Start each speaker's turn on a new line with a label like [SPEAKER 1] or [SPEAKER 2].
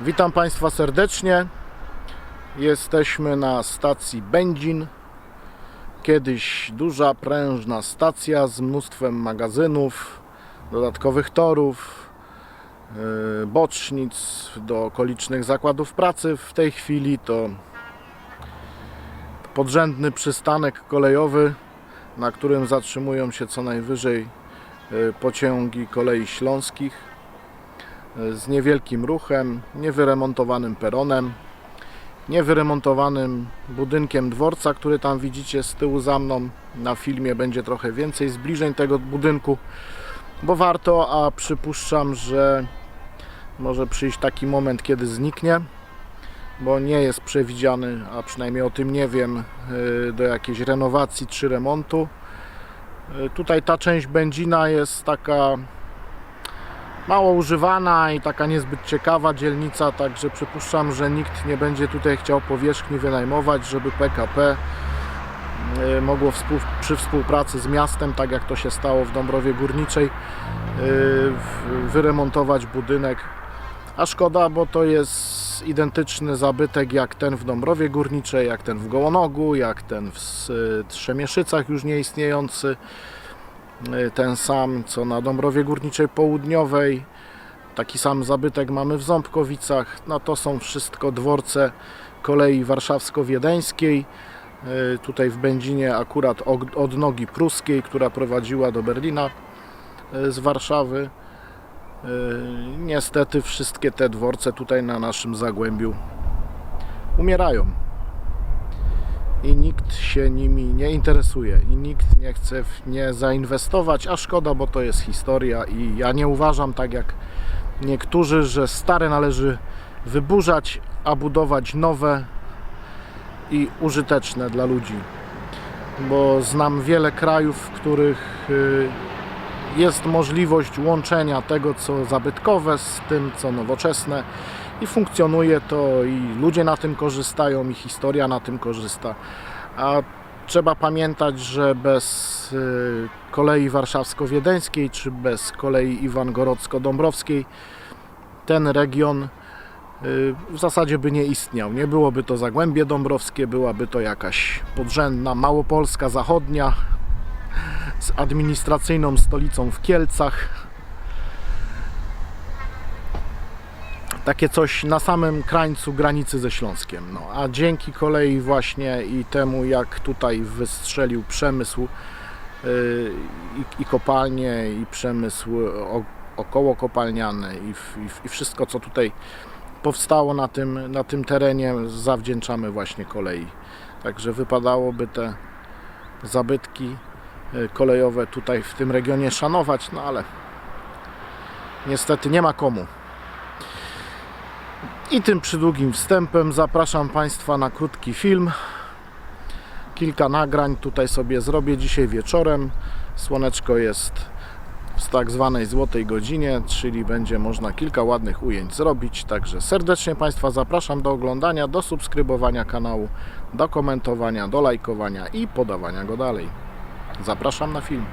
[SPEAKER 1] Witam Państwa serdecznie. Jesteśmy na stacji Będzin. Kiedyś duża, prężna stacja z mnóstwem magazynów, dodatkowych torów, yy, bocznic do okolicznych zakładów pracy. W tej chwili to podrzędny przystanek kolejowy, na którym zatrzymują się co najwyżej yy, pociągi kolei śląskich z niewielkim ruchem, niewyremontowanym peronem, niewyremontowanym budynkiem dworca, który tam widzicie z tyłu za mną. Na filmie będzie trochę więcej zbliżeń tego budynku, bo warto, a przypuszczam, że może przyjść taki moment, kiedy zniknie, bo nie jest przewidziany, a przynajmniej o tym nie wiem, yy, do jakiejś renowacji czy remontu. Yy, Tutaj ta część Będzina jest taka mało używana i taka niezbyt ciekawa dzielnica, także przypuszczam, że nikt nie będzie tutaj chciał powierzchni wynajmować, żeby PKP y, mogło współ, przy współpracy z miastem, tak jak to się stało w Dąbrowie Górniczej, y, wyremontować budynek. A szkoda, bo to jest identyczny zabytek jak ten w Dąbrowie Górniczej, jak ten w Gołonogu, jak ten w S- Trzemieszycach już nieistniejący ten sam co na Dąbrowie Górniczej Południowej. Taki sam zabytek mamy w Ząbkowicach. No to są wszystko dworce kolei warszawsko-wiedeńskiej. Y, Tutaj w Będzinie akurat od- odnogi pruskiej, która prowadziła do Berlina y, z Warszawy. Y, Niestety wszystkie te dworce tutaj na naszym Zagłębiu umierają i nikt się nimi nie interesuje i nikt nie chce w nie zainwestować, a szkoda, bo to jest historia i ja nie uważam tak jak niektórzy, że stare należy wyburzać, a budować nowe i użyteczne dla ludzi. Bo znam wiele krajów, w których y, jest możliwość łączenia tego, co zabytkowe z tym, co nowoczesne i funkcjonuje to i ludzie na tym korzystają i historia na tym korzysta. A trzeba pamiętać, że bez y, kolei warszawsko-wiedeńskiej czy bez kolei Iwangorodzko-Dąbrowskiej ten region y, w zasadzie by nie istniał. Nie byłoby to Zagłębie Dąbrowskie, byłaby to jakaś podrzędna Małopolska Zachodnia z administracyjną stolicą w Kielcach. Takie coś na samym krańcu granicy ze Śląskiem. No, a dzięki kolei właśnie i temu, jak tutaj wystrzelił przemysł yy, i, i kopalnie, i przemysł o, około kopalniany i, i, i wszystko, co tutaj powstało na tym, na tym terenie, zawdzięczamy właśnie kolei. Także wypadałoby te zabytki yy, kolejowe tutaj w tym regionie szanować, no ale niestety nie ma komu. I tym przydługim wstępem zapraszam Państwa na krótki film. Kilka nagrań tutaj sobie zrobię dzisiaj wieczorem. Słoneczko jest w tak zwanej złotej godzinie, czyli będzie można kilka ładnych ujęć zrobić. Także serdecznie Państwa zapraszam do oglądania, do subskrybowania kanału, do komentowania, do lajkowania i podawania go dalej. Zapraszam na film.